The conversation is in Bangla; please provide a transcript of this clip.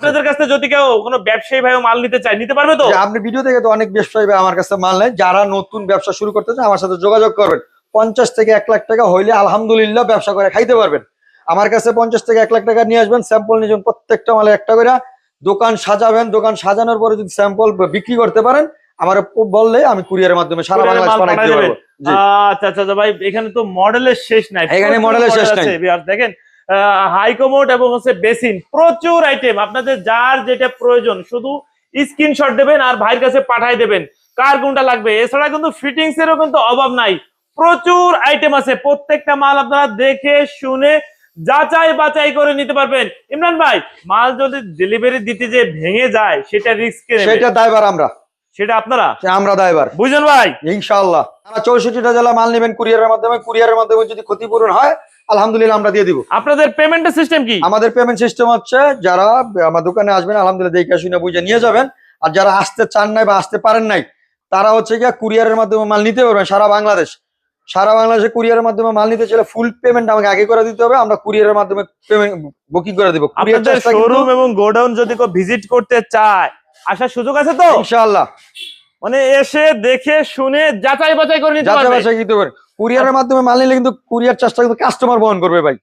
আপনাদের কাছে যদি কেউ কোনো ব্যবসায়ী ভাই মাল নিতে চায় নিতে পারবে তো? আপনি ভিডিও থেকে তো অনেক ব্যবসায়ী ভাই আমার কাছে মাল নেয়। যারা নতুন ব্যবসা শুরু করতে চান আমার সাথে যোগাযোগ করবেন। পঞ্চাশ থেকে এক লাখ টাকা হইলে আলহামদুলিল্লাহ ব্যবসা করে খাইতে পারবেন। আমার কাছে পঞ্চাশ থেকে এক লাখ টাকা নিয়ে আসবেন স্যাম্পল নিয়ে যাবেন প্রত্যেকটা মালে একটা করে। দোকান সাজাবেন দোকান সাজানোর পরে যদি স্যাম্পল বিক্রি করতে পারেন আমার বললে আমি কুরিয়ারের মাধ্যমে সারা বাংলাদেশ পাঠাই পারব। আচ্ছা আচ্ছা আচ্ছা ভাই এখানে তো মডেলের শেষ নাই। এখানে মডেলের শেষ নাই। দেখেন। হাইকমোড এবং হচ্ছে বেসিন। প্রচুর আইটেম আপনাদের যার যেটা প্রয়োজন, শুধু স্ক্রিনশট দেবেন আর ভাইয়ের কাছে পাঠাই দেবেন। কার কোনটা লাগবে? এছাড়া কিন্তু ফিটিংস এরও কিন্তু অভাব নাই। প্রচুর আইটেম আছে। প্রত্যেকটা মাল আপনারা দেখে, শুনে, যাচাই বাছাই করে নিতে পারবেন। ইমরান ভাই, মাল যদি ডেলিভারি দিতে যে ভেঙে যায়, সেটা রিস্ক সেটা দায়বার আমরা। সেটা আপনারা? আমরা দায়বার বুঝলেন ভাই? ইনশাআল্লাহ। আমরা চৌষট্টিটা জেলা মাল নেবেন কুরিয়ারের মাধ্যমে। কুরিয়ারের মাধ্যমে যদি ক্ষতিপূরণ হয় আলহামদুলিল্লাহ আমরা দিয়ে দিব। আপনাদের পেমেন্টের সিস্টেম কি? আমাদের পেমেন্ট সিস্টেম হচ্ছে যারা আমার দোকানে আসবেন আলহামদুলিল্লাহ দেখে শুনে বুঝে নিয়ে যাবেন। আর যারা আসতে চান নাই বা আসতে পারেন নাই তারা হচ্ছে গিয়ে কুরিয়ারের মাধ্যমে মাল নিতে পারবেন সারা বাংলাদেশ। সারা বাংলাদেশে কুরিয়ারের মাধ্যমে মাল নিতে চাইলে ফুল পেমেন্ট আমাকে আগে করে দিতে হবে। আমরা কুরিয়ারের মাধ্যমে পেমেন্ট বুকিং করে দিব। শোরুম এবং গোডাউন যদি কেউ ভিজিট করতে চায় আসার সুযোগ আছে তো? ইনশাআল্লাহ। মানে এসে দেখে শুনে যাচাই বাছাই করে নিতে পারবে। যাচাই বাছাই করতে পারবে কুরিয়ারের মাধ্যমে মাল নিলে কিন্তু কুরিয়ার চার্জটা কিন্তু কাস্টমার বহন করবে ভাই।